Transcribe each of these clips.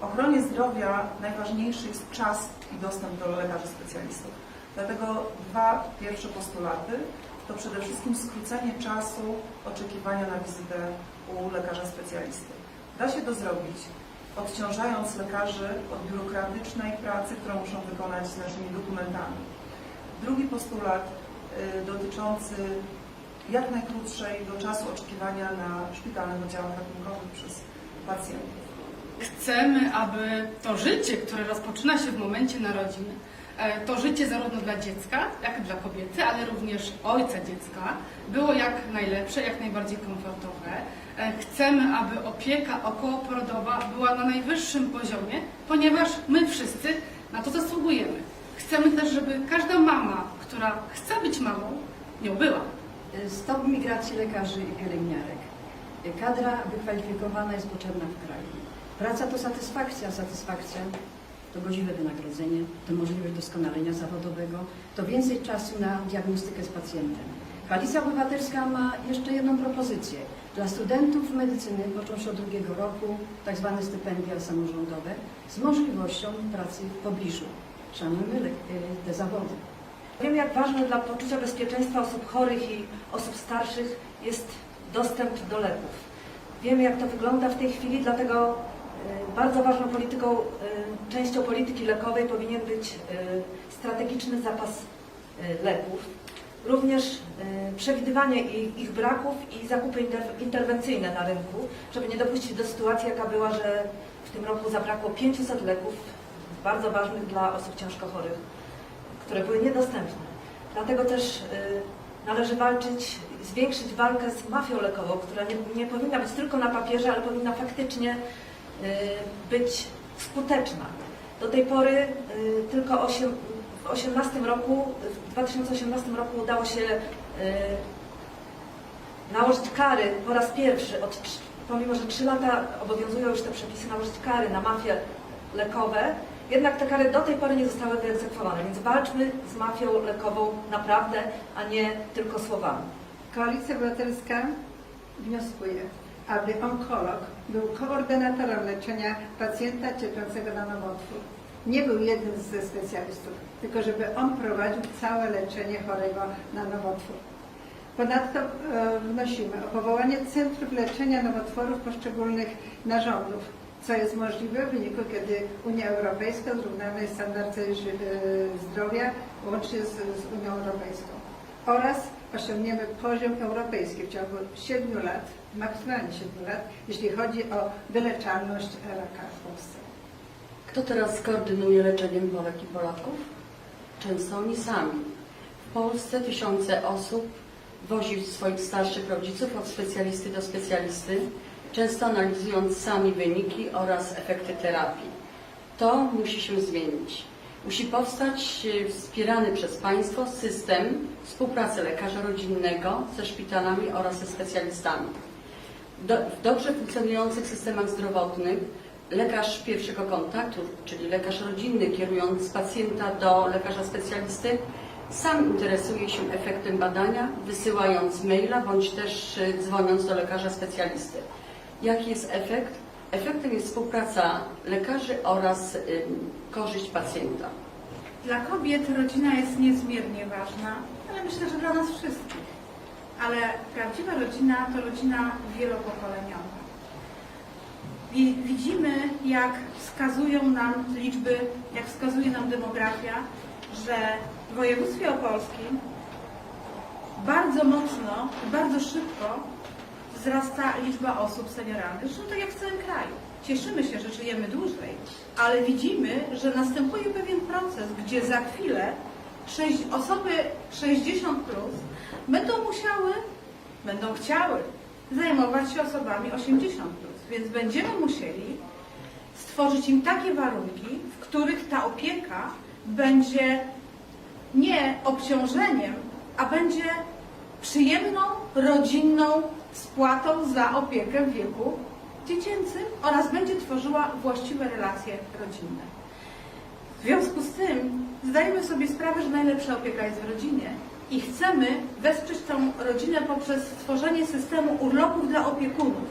Ochronie zdrowia najważniejszy jest czas i dostęp do lekarzy specjalistów. Dlatego dwa pierwsze postulaty to przede wszystkim skrócenie czasu oczekiwania na wizytę u lekarza specjalisty. Da się to zrobić, odciążając lekarzy od biurokratycznej pracy, którą muszą wykonać z naszymi dokumentami. Drugi postulat y, dotyczący jak najkrótszej do czasu oczekiwania na szpitalnych oddziałach ratunkowych przez pacjentów. Chcemy, aby to życie, które rozpoczyna się w momencie narodzin, e, to życie zarówno dla dziecka, jak i dla kobiety, ale również ojca dziecka, było jak najlepsze, jak najbardziej komfortowe. E, Chcemy, aby opieka okołoporodowa była na najwyższym poziomie, ponieważ my wszyscy na to zasługujemy. Chcemy też, żeby każda mama, która chce być mamą, nią była. Stop migracji lekarzy i pielęgniarek. Kadra wykwalifikowana jest potrzebna w kraju. Praca to satysfakcja, satysfakcja to godziwe wynagrodzenie, to możliwość doskonalenia zawodowego, to więcej czasu na diagnostykę z pacjentem. Koalicja Obywatelska ma jeszcze jedną propozycję. Dla studentów medycyny, począwszy od drugiego roku, tak zwane stypendia samorządowe, z możliwością pracy w pobliżu. Szanujmy y, te zawody. Wiem, jak ważny dla poczucia bezpieczeństwa osób chorych i osób starszych jest dostęp do leków. Wiem, jak to wygląda w tej chwili, dlatego bardzo ważną polityką, y, częścią polityki lekowej powinien być y, strategiczny zapas leków. Również przewidywanie ich braków i zakupy inter- interwencyjne na rynku, żeby nie dopuścić do sytuacji, jaka była, że w tym roku zabrakło 500 leków bardzo ważnych dla osób ciężko chorych które były niedostępne. Dlatego też należy walczyć, zwiększyć walkę z mafią lekową, która nie, nie powinna być tylko na papierze, ale powinna faktycznie być skuteczna. Do tej pory y, tylko w 18 roku, w 2018 roku udało się y, nałożyć kary po raz pierwszy, od, pomimo że 3 lata obowiązują już te przepisy, nałożyć kary na mafie lekowe, jednak te kary do tej pory nie zostały wyegzekwowane, więc walczmy z mafią lekową naprawdę, a nie tylko słowami. Koalicja Obywatelska wnioskuje, aby onkolog był koordynatorem leczenia pacjenta cierpiącego na nowotwór. Nie był jednym ze specjalistów, tylko żeby on prowadził całe leczenie chorego na nowotwór. Ponadto e, wnosimy o powołanie centrów leczenia nowotworów poszczególnych narządów, co jest możliwe w wyniku, kiedy Unia Europejska zrównamy standardy ży- e, zdrowia łącznie z, z Unią Europejską oraz osiągniemy poziom europejski w ciągu 7 lat, maksymalnie 7 lat, jeśli chodzi o wyleczalność raka w Polsce. Kto teraz koordynuje leczeniem Polek i Polaków? Często oni sami. W Polsce tysiące osób wozi swoich starszych rodziców od specjalisty do specjalisty, często analizując sami wyniki oraz efekty terapii. To musi się zmienić. Musi powstać e, wspierany przez państwo system współpracy lekarza rodzinnego ze szpitalami oraz ze specjalistami. Do, w dobrze funkcjonujących systemach zdrowotnych lekarz pierwszego kontaktu, czyli lekarz rodzinny, kierując pacjenta do lekarza specjalisty, sam interesuje się efektem badania, wysyłając maila bądź też y, dzwoniąc do lekarza specjalisty. Jaki jest efekt? Efektem jest współpraca lekarzy oraz korzyść pacjenta. Dla kobiet rodzina jest niezmiernie ważna, ale myślę, że dla nas wszystkich. Ale prawdziwa rodzina to rodzina wielopokoleniowa. Widzimy, jak wskazują nam liczby, jak wskazuje nam demografia, że w województwie opolskim bardzo mocno bardzo szybko wzrasta liczba osób senioralnych. Zresztą tak jak w całym kraju. Cieszymy się, że żyjemy dłużej, ale widzimy, że następuje pewien proces, gdzie za chwilę osoby 60 plus będą musiały, będą chciały zajmować się osobami 80 plus, więc będziemy musieli stworzyć im takie warunki, w których ta opieka będzie nie obciążeniem, a będzie przyjemną, rodzinną spłatą za opiekę w wieku dziecięcym oraz będzie tworzyła właściwe relacje rodzinne. W związku z tym zdajemy sobie sprawę, że najlepsza opieka jest w rodzinie i chcemy wesprzeć tą rodzinę poprzez stworzenie systemu urlopów dla opiekunów,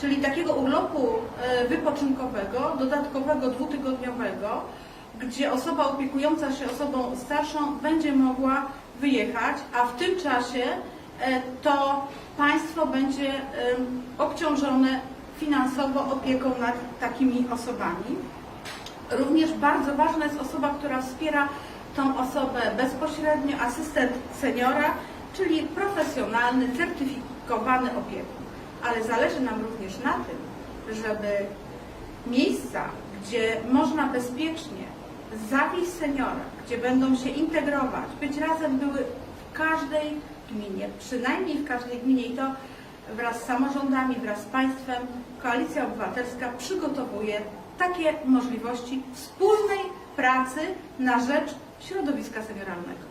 czyli takiego urlopu e, wypoczynkowego, dodatkowego, dwutygodniowego, gdzie osoba opiekująca się osobą starszą będzie mogła wyjechać, a w tym czasie e, to państwo będzie obciążone finansowo opieką nad takimi osobami. Również bardzo ważna jest osoba, która wspiera tą osobę bezpośrednio, asystent seniora, czyli profesjonalny, certyfikowany opiekun. Ale zależy nam również na tym, żeby miejsca, gdzie można bezpiecznie zawieźć seniora, gdzie będą się integrować, być razem były w każdej gminie, przynajmniej w każdej gminie i to wraz z samorządami, wraz z państwem Koalicja Obywatelska przygotowuje takie możliwości wspólnej pracy na rzecz środowiska senioralnego.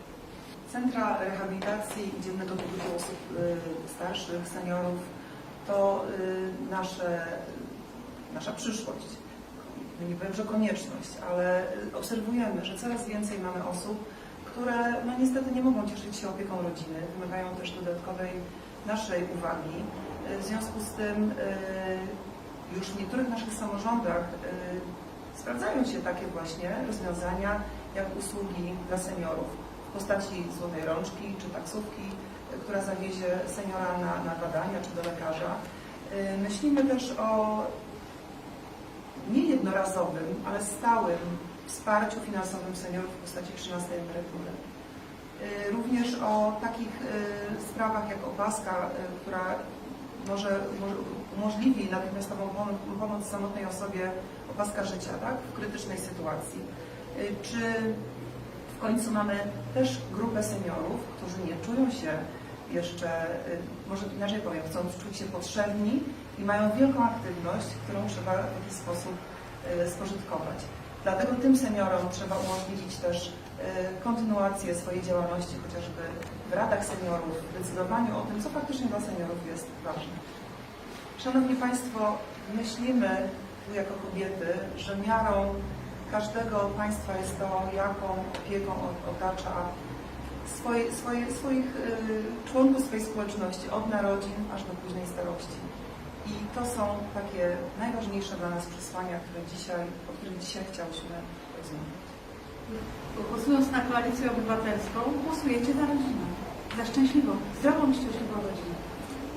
Centra rehabilitacji i dziennego pobytu osób y, starszych, seniorów to y, nasze, nasza przyszłość. No Nie powiem, że konieczność, ale y, obserwujemy, że coraz więcej mamy osób, które no niestety nie mogą cieszyć się opieką rodziny, wymagają też dodatkowej naszej uwagi. Y, W związku z tym y, już w niektórych naszych samorządach sprawdzają się takie właśnie rozwiązania jak usługi dla seniorów w postaci złotej rączki czy taksówki, która zawiezie seniora na, na badania czy do lekarza. Myślimy też o jednorazowym, ale stałym wsparciu finansowym seniorów w postaci 13 emerytury. Y, Również o takich y, sprawach jak opaska, y, która może, umożliwi natychmiastową pom- pomoc samotnej osobie, opaska życia, tak, w krytycznej sytuacji. Czy w końcu mamy też grupę seniorów, którzy nie czują się jeszcze, może inaczej powiem, chcą czuć się potrzebni i mają wielką aktywność, którą trzeba w jakiś sposób spożytkować. Dlatego tym seniorom trzeba umożliwić też y, kontynuację swojej działalności, chociażby w radach seniorów, w decydowaniu o tym, co faktycznie dla seniorów jest ważne. Szanowni Państwo, myślimy tu jako kobiety, że miarą każdego państwa jest to, jaką opieką otacza swoje, swoje, swoich y, członków swojej społeczności, od narodzin aż do późnej starości. I to są takie najważniejsze dla nas przesłania, które dzisiaj, o których dzisiaj chciałyśmy rozmawiać. Głosując na Koalicję Obywatelską, głosujecie za rodzinę, za szczęśliwą, zdrową i szczęśliwą rodzinę.